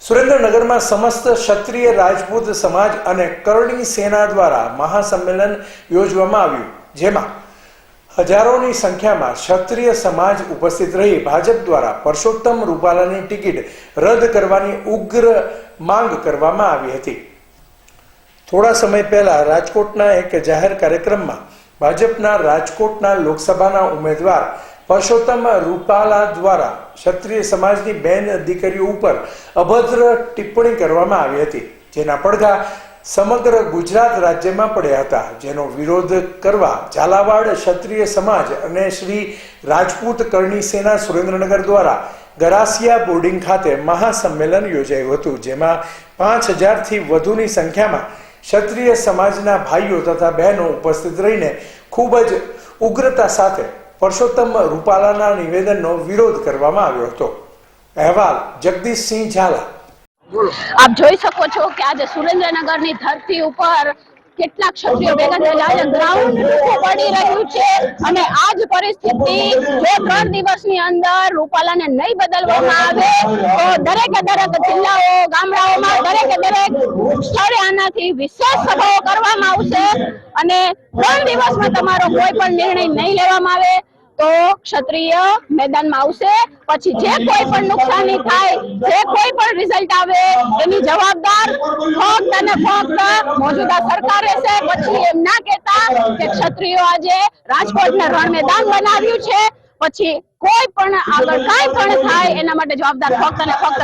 સુરેન્દ્રનગરમાં સમસ્ત ક્ષત્રિય રાજપૂત સમાજ અને કરણી સેના દ્વારા મહાસંમેલન યોજવામાં આવ્યું, જેમાં હજારોની સંખ્યામાં ક્ષત્રિય સમાજ ઉપસ્થિત રહી ભાજપ દ્વારા પરસોત્તમ રૂપાલાની ટિકિટ રદ કરવાની ઉગ્ર માંગ કરવામાં આવી હતી. થોડા સમય પહેલા રાજકોટના એક જાહેર કાર્યક્રમમાં ભાજપના રાજકોટના લોકસભાના ઉમેદવાર પરસોત્તમ રૂપાલા દ્વારા ક્ષત્રિય સમાજની બેન દીકરીઓ ઉપર અભદ્ર ટિપ્પણી કરવામાં આવી હતી. જેના પડઘા સમગ્ર ગુજરાત રાજ્યમાં પડ્યા હતા. જેનો વિરોધ કરવા ઝાલાવાડ ક્ષત્રિય સમાજ અને શ્રી રાજપૂત કરણી સેના સુરેન્દ્રનગર દ્વારા ગરાસિયા બોર્ડિંગ ખાતે મહાસંમેલન યોજાયું હતું. જેમાં પાંચ હજારથી વધુની સંખ્યામાં ક્ષત્રિય સમાજના ભાઈઓ તથા બહેનો ઉપસ્થિત રહીને ખૂબ જ ઉગ્રતા સાથે પરસોત્તમ રૂપાલાના નિવેદનનો વિરોધ કરવામાં આવ્યો હતો. અહેવાલ જગદીશસિંહ ઝાલા. આપ જોઈ શકો છો કે આજે સુરેન્દ્રનગરની ધરતી ઉપર કેટલાક ક્ષત્રિયો ભેગા થયેલા આજે ગ્રાઉન્ડ પડી રહ્યું છે અને આ જ પરિસ્થિતિ જો ત્રણ દિવસની અંદર રૂપાલાને નહીં બદલવામાં આવે તો દરેકે દરેક જિલ્લાઓ ગામડાઓમાં દરેકે દરેક સ્થળે આનાથી વિશેષ સભાઓ કરવામાં આવશે અને ત્રણ દિવસમાં તમારો કોઈ પણ નિર્ણય નહીં લેવામાં આવે. તો ક્ષત્રિય મેદાનમાં આવશે. પછી જે કોઈ પણ નુકસાની થાય જે કોઈ પણ રિઝલ્ટ આવે એની જવાબદાર ફક્ત અને ફક્ત મોજુદા સરકાર રહેશે. પછી એમ ના કહેતા કે ક્ષત્રિયો આજે રાજકોટને રણ મેદાન બનાવ્યું છે. પછી કોઈ પણ આગળ કઈ પણ થાય એના માટે જવાબદાર ફક્ત અને ફક્ત